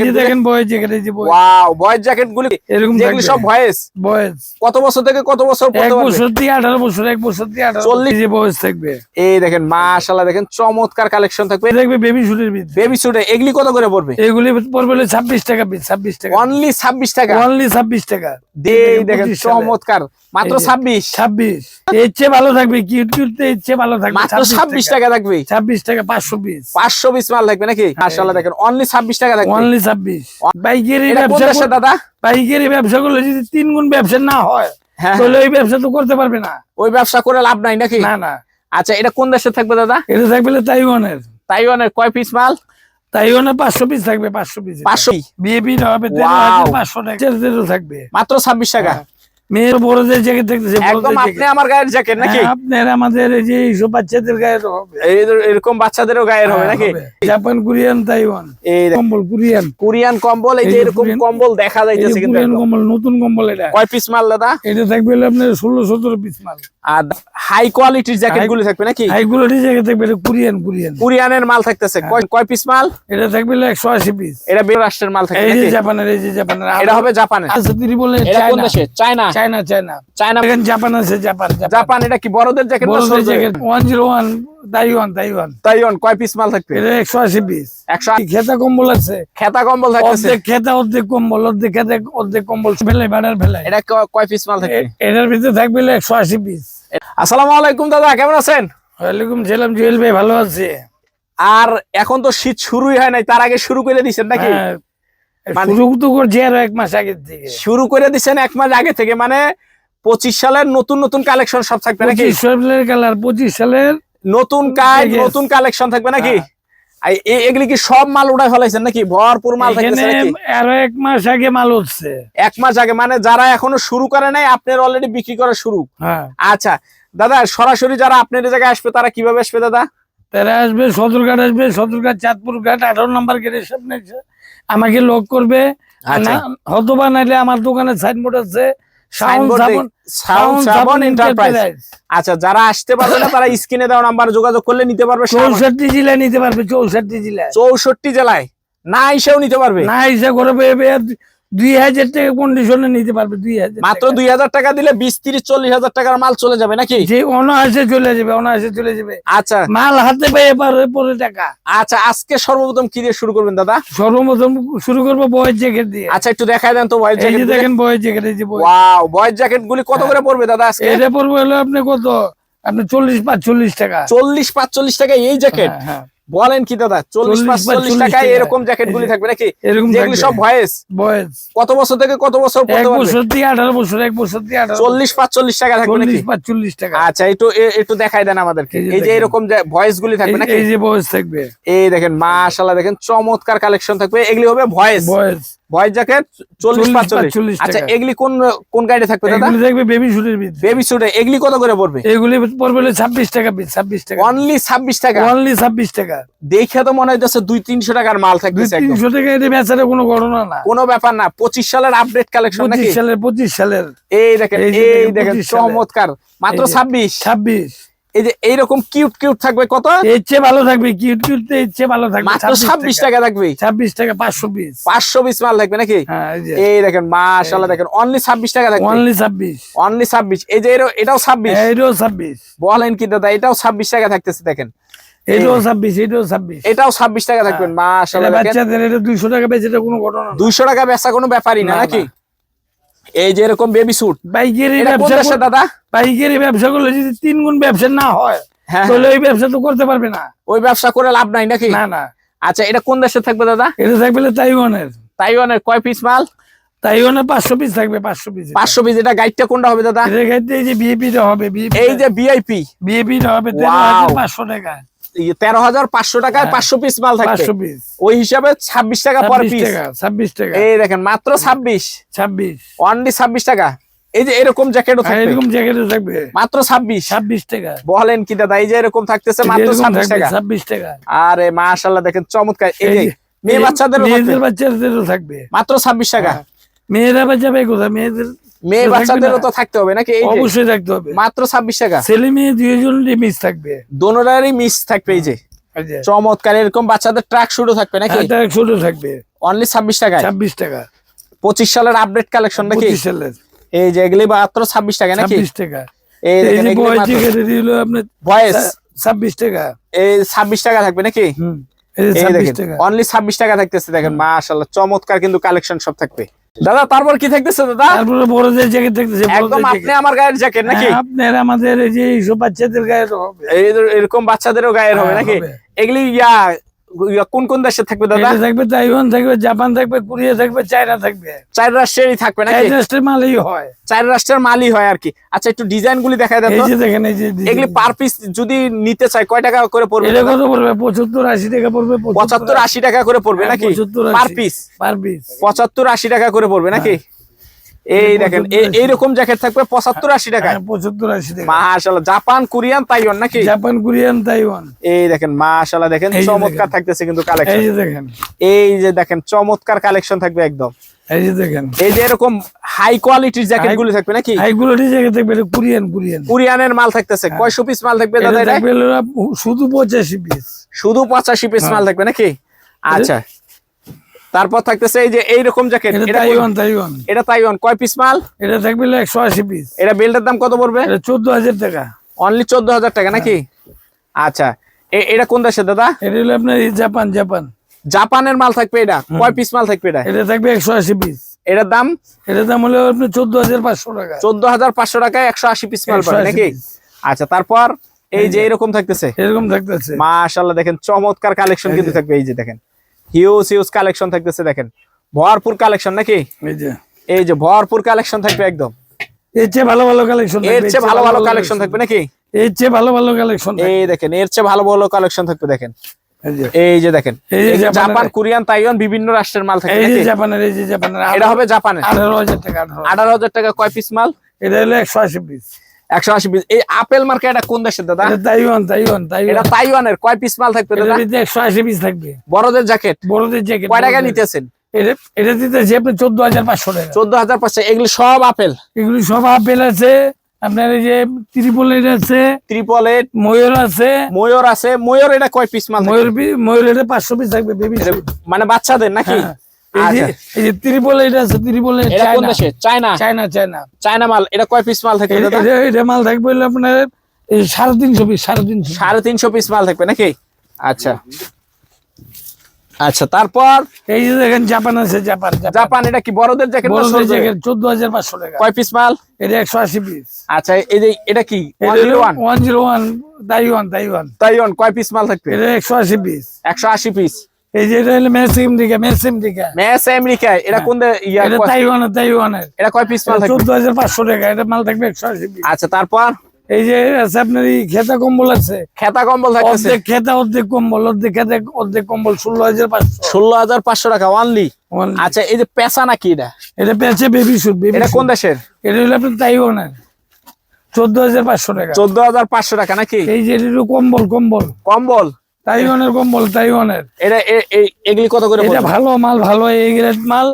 এই দেখেন বয়েস জ্যাকেট এই যে বয়েস ওয়াও বয়েজ জ্যাকেট গুলি এরকম যেগুলি সব ভয়েস? বয়েস কত বছর থেকে কত বছর পড়তে পারবে বছর থেকে আঠারো বছর এক বছর থেকে আঠারো চল্লিশ- এই যে বয়স থাকবে। এই দেখেন মাশাআল্লাহ দেখেন চমৎকার কালেকশন থাকবে। দেখবে বেবি শুটের ভিতরে বেবি সুটে এগুলি কত করে পড়বে? এগুলি পড়বে হলো ছাব্বিশ টাকা অনলি অনলি দেখেন চমৎকার। মাত্র এই যে। ছাব্বিশ? ছাব্বিশ। এর চেয়ে ভালো থাকবে কিউট কিউট এর চেয়ে ভালো থাকবে মাত্র ছাব্বিশ টাকা। থাকবে? ছাব্বিশ টাকা পাঁচশো পিস পাঁচশো পিস মাল থাকবে নাকি? মাশাআল্লাহ দেখেন অনলি ছাব্বিশ টাকা থাকবে। অনলি ছাব্বিশ। পাইকারি ব্যবসা দাদা? পাইকারি ব্যবসা করলে যদি তিন গুণ ব্যবসা না হয় হ্যাঁ তাহলে ওই ব্যবসা তো করতে পারবে না। ওই ব্যবসা করে লাভ নাই নাকি? না না। আচ্ছা এটা কোন দেশে থাকবে দাদা? এটা থাকবে হলো তাইওয়ানের। তাইওয়ানের কয় পিস মাল? পাঁচশো পিস থাকবে পাঁচশো পিস পাঁচশো? বিএপি হবে পাঁচশো টাকা। থাকবে মাত্র ছাব্বিশ টাকা? মেয়ের বড়দের জ্যাকেট একদম আপনি আমার গায়ের জ্যাকেট নাকি? হ্যাঁ, আপনার আমাদের এই যে এইসব বাচ্চাদের গায়ে হবে। এরকম বাচ্চাদেরও গায়ের হবে হ্যাঁ, নাকি? Japan Korean Taiwan. এই কম্বল কোরিয়ান। কোরিয়ান কম্বল এই এই যে যে এরকম কম্বল দেখা যাইতেছে কিন্তু কোরিয়ান কম্বল নতুন কম্বল এটা। কয় পিস মাল দাদা? এটা থাকবে আপনার পিস মাল। আর হাই কোয়ালিটির জ্যাকেট গুলি থাকবে নাকি? থাকবে এটা কোরিয়ান কোরিয়ান। কোরিয়ানের মাল থাকতেছে। হ্যাঁ। কয় কয় পিস মাল? এটা থাকবে হলো একশো আশি পিস এটা বের রাষ্ট্রের মাল থাকবে এই যে জাপানের এই যে জাপানের। এটা হবে জাপানের। আছে তিনি বলে এটা কোন দেশে? China. China China. China Japan আছে জাপান জাপান এটা কি বড়দের jacket one zero one Taiwan Taiwan Taiwan কয় পিস মাল থাকবে? এটা একশো আশি পিস একশো খেতা কম্বল আছে। খেতা কম্বল অর্ধেক খেতা অর্ধেক কম্বল অর্ধেক খেতে অর্ধেক কম্বল ফেলাই বানার ফেলাই এটা কয় পিস মাল থাকবে? এটার ভিতরে থাকবে একশো আশি পিস আসসালামু আলাইকুম দাদা কেমন আছেন? ওয়ালাইকুম সালাম জুয়েল ভাই ভালো আছে। আর এখন তো শীত শুরুই হয় নাই তার আগে শুরু করে দিছেন নাকি? হ্যাঁ, শুরু তো করছি আরও এক মাস আগের থেকে শুরু করে দিছেন এক মাস আগে থেকে মানে পঁচিশ সালের নতুন নতুন কালেকশন সব থাকবে নাকি? সালের কালার পঁচিশ সালের নতুন কাজ নতুন কালেকশন থাকবে নাকি? হ্যাঁ। এগুলি কি সব মাল উড়াই ফেলাইছেন নাকি? ভরপুর মাল আরও এক মাস আগে মাল হচ্ছে এক মাস আগে মানে যারা এখনও শুরু করে নাই আপনার অলরেডি বিক্রি করা শুরু। হ্যাঁ। আচ্ছা দাদা সরাসরি যারা আপনার জায়গায় আসবে তারা কীভাবে আসবে দাদা? তারা আসবে সদরঘাট আসবে সদরঘাট চাঁদপুর ঘাট আঠারো নম্বর গেটের সামনে আমাকে লক করবে। আচ্ছা। না- নাইলে আমার দোকানে সাইনবোর্ড আছে। আচ্ছা যারা আসতে পারবে না তারা স্ক্রিনে দেওয়া নাম্বার যোগাযোগ করলে নিতে পারবে চৌষট্টি জেলায় নিতে পারবে চৌষট্টি জেলায়। চৌষট্টি জেলায়। না এসেও নিতে পারবে। না এসে করে দুই হাজার টাকা কন্ডিশনে নিতে পারবে দুই হাজার মাত্র দুই হাজার টাকা দিলে বিশ তিরিশ চল্লিশ হাজার টাকার মাল চলে যাবে নাকি? যে অনায়াসে চলে যাবে অনায়াসে চলে যাবে। আচ্ছা। মাল হাতে পেয়ে পারে পরে টাকা। আচ্ছা আজকে সর্বপ্রথম কি দিয়ে শুরু করবেন দাদা? সর্বপ্রথম শুরু করব বয়ের জ্যাকেট দিয়ে। আচ্ছা একটু দেখাই দেন তো বয়েজ জ্যাকেট দেখেন বয়ের জ্যাকেট এই যে ওয়াও বয়েজ জ্যাকেট গুলি কত করে পড়বে দাদা আজকে? এটা পড়বে হলো আপনি কত? আপনি চল্লিশ পাঁচচল্লিশ টাকা। চল্লিশ পাঁচচল্লিশ টাকা এই জ্যাকেট হ্যাঁ, হ্যাঁ। বলেন কি দাদা? চল্লিশ 40 পাঁচচল্লিশ টাকায় টাকা। এরকম জ্যাকেট গুলি থাকবে নাকি? এরকম যেগুলি সব ভয়েস। কত বছর থেকে কত বছর থেকে আঠারো বছর এক বছর থেকে আঠারো চল্লিশ পাঁচচল্লিশ টাকা থাকবে নাকি? পাঁচচল্লিশ টাকা। আচ্ছা একটু একটু দেখাই দেন আমাদেরকে। এই যে। এরকম ভয়েস গুলি থাকবে নাকি? এই যে বয়স থাকবে। এই দেখেন মাশাল্লাহ দেখেন চমৎকার কালেকশন থাকবে। এগুলি হবে ভয়েস। বয়স ভয়েস জ্যাকেট চল্লিশ 40, পাঁচচল্লিশ। আচ্ছা এগুলি কোন কোন গাইডে থাকবে দাদা? থাকবে বেবি শুটের বেবি সুটে এগুলি কত করে পড়বে? এগুলি পড়বে ছাব্বিশ টাকা ছাব্বিশ টাকা। অনলি ছাব্বিশ টাকা? অনলি ছাব্বিশ টাকা। দেখে তো মনে হইতেছে দুই তিনশো টাকার মাল থাকতেছে তিনশো টাকা এটা বেচারে কোনো ঘটনা না। কোনো ব্যাপার না পঁচিশ সালের আপডেট কালেকশন পঁচিশ সালের পঁচিশ সালের। এই দেখেন এই দেখেন, দেখেন 25 সালের। চমৎকার। মাত্র ছাব্বিশ। ছাব্বিশ। এই যে এইরকম কিউট কিউট থাকবে কত? চেয়ে ভালো থাকবে কিউট কিউট চেয়ে ভালো থাকবে মাত্র ছাব্বিশ টাকা। থাকবে। ছাব্বিশ টাকা পাঁচশো পিস পাঁচশো পিস মাল নাকি? হ্যাঁ এই দেখেন দেখেন অনলি ছাব্বিশ টাকা থাকবে। অনলি ছাব্বিশ। অনলি ছাব্বিশ। এই যে এটাও ছাব্বিশ। এইটাও ছাব্বিশ। বলেন কি দাদা এটাও ছাব্বিশ টাকা থাকতেছে দেখেন। এইটাও ছাব্বিশ এইটাও ছাব্বিশ। এটাও ছাব্বিশ টাকা থাকবেন বাচ্চাদের এটা দুইশো টাকা বেচে এটা কোনো ঘটনা না। দুইশো টাকা বেচা কোনো ব্যাপারই না নাকি। এই যে এরকম বেবি স্যুট পাইকারি ব্যবসা দাদা? পাইকারি ব্যবসা করলে যদি তিন গুণ ব্যবসা না হয় হ্যাঁ তাহলে ওই ব্যবসা তো করতে পারবে না। ওই ব্যবসা করে লাভ নাই নাকি? না না। আচ্ছা এটা কোন দেশে থাকবে দাদা? এটা থাকবে তাইওয়ানের। তাইওয়ানের কয় পিস মাল? তাইওয়ানের পাঁচশো পিস থাকবে পাঁচশো পিস পাঁচশো পিস এটা গাইডটা কোনটা হবে দাদা? এই যে বিএপি হবে এই যে বিআইপি হবে পাঁচশো টাকা। তেরো হাজার পাঁচশো টাকায় হ্যাঁ। পাঁচশো পিস মাল থাকবে। ওই হিসাবে ছাব্বিশ টাকা পার পিস ছাব্বিশ টাকা। এই দেখেন মাত্র ছাব্বিশ। ছাব্বিশ। অনলি ছাব্বিশ টাকা। এই যে এরকম জ্যাকেটও থাকবে। এরকম জ্যাকেটও থাকবে। মাত্র টাকা। বলেন কি দাদা এই যে এরকম থাকতেছে মাত্র এরকম ছাব্বিশ থাকবে টাকা। ছাব্বিশ টাকা। আরে মাশাল্লাহ দেখেন চমৎকার। এই যে মেয়ে বাচ্চাদেরও থাকবে। মাত্র ছাব্বিশ টাকা। হ্যাঁ। মেয়েরা যাবে কোথায়? মেয়েদের মেয়ে বাচ্চাদেরও তো থাকতে হবে নাকি? অবশ্যই থাকতে হবে। মাত্র ছাব্বিশ টাকা। ছেলে মেয়ে দুইজন মিস থাকবে। দোনোটারই মিস থাকবে এই যে। চমৎকার এরকম বাচ্চাদের ট্রাক শুরু থাকবে নাকি? একটা ছোট থাকবে। অনলি ছাব্বিশ টাকায়? ছাব্বিশ টাকা। পঁচিশ সালের আপডেট কালেকশন নাকি? এই যে এগুলি মাত্র ছাব্বিশ টাকা নাকি? টাকা। এই ছাব্বিশ টাকা। এই ছাব্বিশ টাকা থাকবে নাকি? টাকা। অনলি ছাব্বিশ টাকা থাকতেছে দেখেন মাশাল্লাহ চমৎকার কিন্তু কালেকশন সব থাকবে। দাদা তারপর কি থাকতেছে দাদা? তারপরে বড়দের জ্যাকেট থাকতেছে একদম আপনি আমার গায়ের জ্যাকেট নাকি? হ্যাঁ, আপনার আমাদের এই যে সব বাচ্চাদের গায়ের হবে। এরকম বাচ্চাদেরও গায়ের হবে হ্যাঁ, নাকি? এগুলি ইয়া কোন কোন দেশে থাকবে দাদা? থাকবে তাইওয়ান থাকবে জাপান থাকবে কোরিয়া থাকবে চায়না থাকবে। চার রাষ্ট্রেরই থাকবে নাকি? চার রাষ্ট্রের মালই হয়। চার রাষ্ট্রের মালই হয় আর কি। আচ্ছা একটু ডিজাইন গুলি দেখা দেন এই যে দেখেন এই যে এগুলি পার পিস যদি নিতে চাই কয় টাকা করে পড়বে এটা কত পড়বে? পঁচাত্তর আশি টাকা পড়বে পঁচাত্তর আশি টাকা করে পড়বে হ্যাঁ, নাকি? 75, পার পিস? Per piece. পঁচাত্তর আশি টাকা করে পড়বে নাকি? এই দেখেন এই- এইরকম জ্যাকেট থাকবে পঁচাত্তর আশি টাকা হ্যাঁ, পঁচাত্তর আশি টাকা। মাশাল্লাহ জাপান কোরিয়ান তাইওয়ান নাকি? Japan Korean Taiwan. এই দেখেন মাশাল্লাহ দেখেন চমৎকার থাকতেছে কিন্তু এই যে দেখেন। এই যে দেখেন চমৎকার কালেকশন থাকবে একদম। এই যে দেখেন। এই যে এরকম হাই কোয়ালিটির জ্যাকেট গুলি থাকবে নাকি? থাকবে কোরিয়ান কোরিয়ান। কোরিয়ানের মাল থাকতেছে। কয়শো পিস মাল থাকবে দাদা এটা? শুধু পঁচাশি পিস শুধু পঁচাশি পিস মাল থাকবে নাকি? আচ্ছা। তারপর থাকতেছে এই যে এইরকম জ্যাকেট এটা তাইওয়ান তাইওয়ান এটা তাইওয়ান কয় পিস মাল? এটা থাকবে হলো একশো আশি পিস এটা বেল্টের দাম কত পড়বে? এটা চোদ্দ হাজার টাকা। অনলি চোদ্দ হাজার টাকা নাকি? আচ্ছা এটা কোন দেশে দাদা? এটা হলো আপনার জাপান জাপান জাপানের মাল থাকবে এটা। কয় পিস মাল থাকবে এটা? এটা থাকবে একশো আশি পিস এটার দাম? এটার দাম হলো আপনার হাজার পাঁচশো টাকা। চোদ্দ হাজার পাঁচশো টাকায় একশো আশি পিস মাল 180 পাবে নাকি? আচ্ছা তারপর এই যে এরকম থাকতেছে। এরকম থাকতেছে। মাশাল্লাহ দেখেন চমৎকার কালেকশন কিন্তু থাকবে এই যে দেখেন। হিউজ হিউজ কালেকশন থাকতেছে দেখেন। ভরপুর কালেকশন নাকি? এই যে। ভরপুর কালেকশন থাকবে একদম। এর চেয়ে ভালো ভালো কালেকশন এর চেয়ে ভালো ভালো কালেকশন থাকবে নাকি? এর চেয়ে ভালো ভালো কালেকশন এই দেখেন এর চেয়ে ভালো ভালো কালেকশন থাকবে দেখেন। এই যে। দেখেন জাপান কোরিয়ান তাইওয়ান বিভিন্ন রাষ্ট্রের মাল এই যে জাপানের এই যে জাপানের এটা হবে জাপানের। আঠারো হাজার টাকা আঠারো আঠারো হাজার টাকা কয় পিস মাল? এটা হলো একশো আশি পিস একশো আশি পিস। এই আপেল এটা কোন দেশের দাদা? তাইওয়ান তাইওয়ান এটা তাইওয়ান তাইওয়ানের। কয় পিস মাল থাকবে একশো আশি পিস থাকবে। বড়দের জ্যাকেট বড়দের জ্যাকেট কয় টাকা নিতেছেন? এটা এটা আপনি চোদ্দ হাজার পাঁচশো টাকা। চোদ্দ হাজার পাঁচশো। এগুলো সব আপেল? এগুলি সব আপেল আছে। আপনার এই যে ত্রিপলেট আছে। ত্রিপলেট ময়ূর আছে। ময়ূর আছে। ময়ূর এটা কয় পিস মাল ময়ূর পি- ময়ূর এটা পাঁচশো পিস থাকবে বেবি মানে বাচ্চাদের নাকি? এই যে আচ্ছা। আছে এটা কোন চায়না দেশে? চায়না চায়না চায়না চায়না মাল এটা কয় পিস মাল এটা এটা মাল থাকবে আপনার সাড়ে তিনশো পিস সাড়ে তিনশো। সাড়ে তিনশো পিস মাল থাকবে নাকি? আচ্ছা। আচ্ছা তারপর? এই যে দেখেন জাপান আছে জাপান জাপান এটা কি বড়দের জ্যাকেট বড়দের জ্যাকেট চোদ্দ হাজার পাঁচশো টাকা। কয় পিস মাল? এটা একশো আশি পিস আচ্ছা এই যে এটা কি? তাইওয়ান তাইওয়ান তাইওয়ান কয় পিস মাল থাকবে? এটা একশো আশি পিস একশো আশি পিস এই যে এটা হলো এটা কোন দে- ইয়া এটা কয়- তাইওয়ানের তাইওয়ানের। এটা কয় পিস মাল থাকবে? টাকা এটা মাল থাকবে আচ্ছা তারপর? এই যে আছে আপনার এই খেতা কম্বল আছে। খেতা কম্বল অর্ধেক খেতা অর্ধেক কম্বল অর্ধেক খেতা অর্ধেক টাকা অনলি আচ্ছা এই যে নাকি এটা? এটা বেবি শুট বেবি এটা কোন দেশের? এটা হলো আপনার তাইওয়ানের। চোদ্দ হাজার পাঁচশো টাকা। চোদ্দ হাজার পাঁচশো টাকা নাকি? এই যে কম্বল কম্বল। কম্বল? তাইওয়ানের কম্বল তাইওয়ানের। এটা এগুলি কত করে এটা ভালো মাল ভালো এই গ্রেড মাল।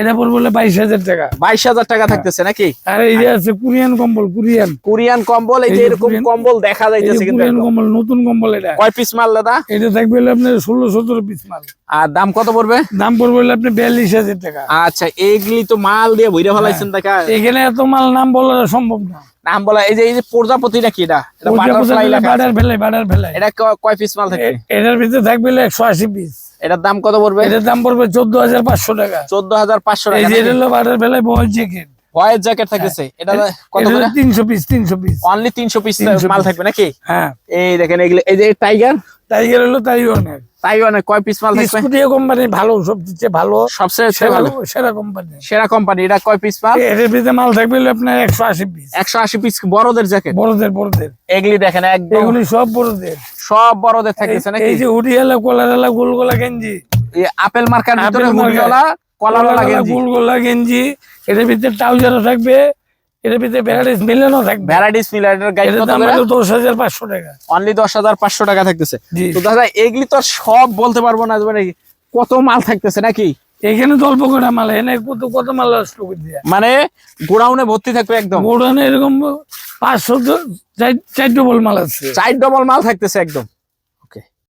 এটা পড়বে বাইশ হাজার টাকা। বাইশ হাজার টাকা থাকতেছে নাকি? আর এই যে আছে কোরিয়ান কম্বল কোরিয়ান। কোরিয়ান কম্বল এই যে এরকম কম্বল দেখা যাইতেছে কিন্তু কোরিয়ান কম্বল নতুন কম্বল এটা। কয় পিস মাল দাদা? এটা থাকবে আপনার ষোলো সতেরো পিস মাল। আর দাম কত পড়বে? দাম পড়বে আপনি বিয়াল্লিশ হাজার টাকা। আচ্ছা এইগুলি তো মাল দিয়ে ভইরা ফেলাইছেন দেখা। এখানে এত মাল নাম বলা সম্ভব না। নাম বলা এই যে এই যে প্রজাপতি নাকি এটা? এটা butterfly. Butterfly butterfly এটা কয় পিস মাল থাকে এটার ভিতরে থাকবে একশো আশি পিস এটার দাম কত পড়বে? এটার দাম পড়বে চোদ্দ হাজার পাঁচশো টাকা। চোদ্দ হাজার পাঁচশো টাকা যে এটা হলো বাটার ফেলাই বয়ের জ্যাকেট। জ্যাকেট থাকতেছে। এটা কত করে? তিনশো পিস তিনশো পিস অনলি তিনশো পিস 300 মাল থাকবে নাকি? হ্যাঁ। এই দেখেন এগুলো এই যে টাইগার টাইগার হলো কয় পিস মাল থাকবে? কোম্পানি ভালো সবচেয়ে ভালো। সবচেয়ে সেরা ভালো। সেরা কোম্পানি সেরা কোম্পানি এটা কয় পিস মাল? এর ভিতরে মাল থাকবে আপনার একশো আশি পিস একশো আশি পিস বড়দের জ্যাকেট? বড়দের বড়দের। এগুলি দেখেন একদম এগুলি সব বড়দের। সব বড়দের থাকতেছে নাকি? এই যে হুডিয়ালা কোলারালা গোলগোলা গেঞ্জি। এই আপেল মার্কার ভিতরে। হুডিওয়ালা কোলারালা গেঞ্জি। গোলগোলা গেঞ্জি। এটার ভিতরে ট্রাউজারও থাকবে এটার ভিতরে ভ্যারাইটিস মিলানো থাকবে। ভ্যারাইটিস গাইড কত করে? টাকা। অনলি দশ হাজার পাঁচশো টাকা থাকতেছে। জি। তো দাদা এগুলি তো আর সব বলতে পারব না মানে কত মাল থাকতেছে নাকি? এখানে তো অল্প কটা মাল এনে কত কত মাল স্টুকু দিয়ে মানে গোডাউনে ভর্তি থাকবে একদম? গোডাউনে এরকম পাঁচশো চার ডবল মাল আছে। চার ডবল মাল থাকতেছে একদম।